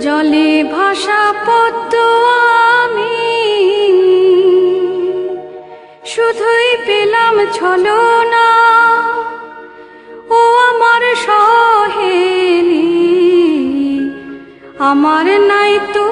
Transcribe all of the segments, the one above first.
জলে ভাষা পদ্ম আমি। শুধুই পেলাম ছলনা। ও আমার সহেলি আমার নাই তো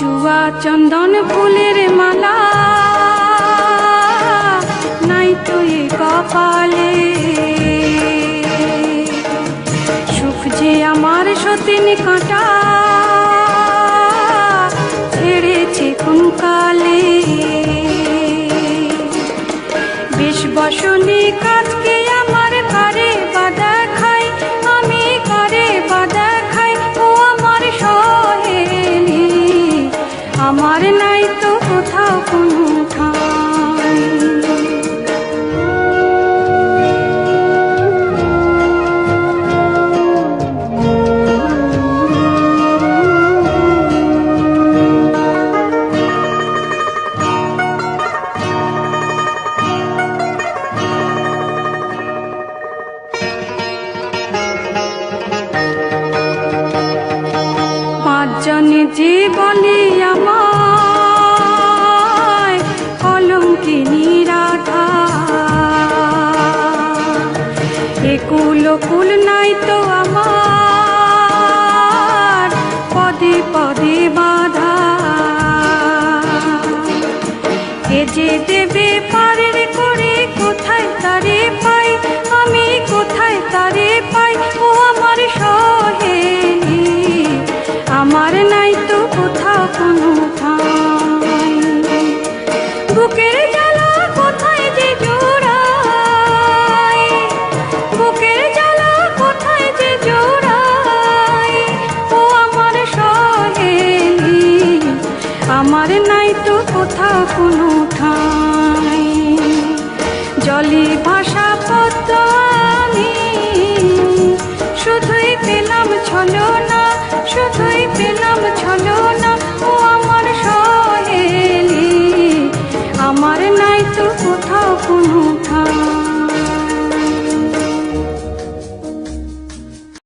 চুয়া চন্দন ফুলের মালা। নাই তো এ কপালে। সুখ যে আমার সতীন কাঁটা ছেড়েছে কোন কালে। বেশ বসনে কাজকে বলে আমায় কুল নাই তো আমার। পদে পদে বাধা। এ যে দেবে পারের করে কোথায় তারে পাই? আমি কোথায় তারে পাই? ও আমার সহেলি। আমার নাই তো কোথাও কোনো ঠাঁই। বুকের আমার নাই তো কোথাও কোনো ঠাই। জলি ভাষা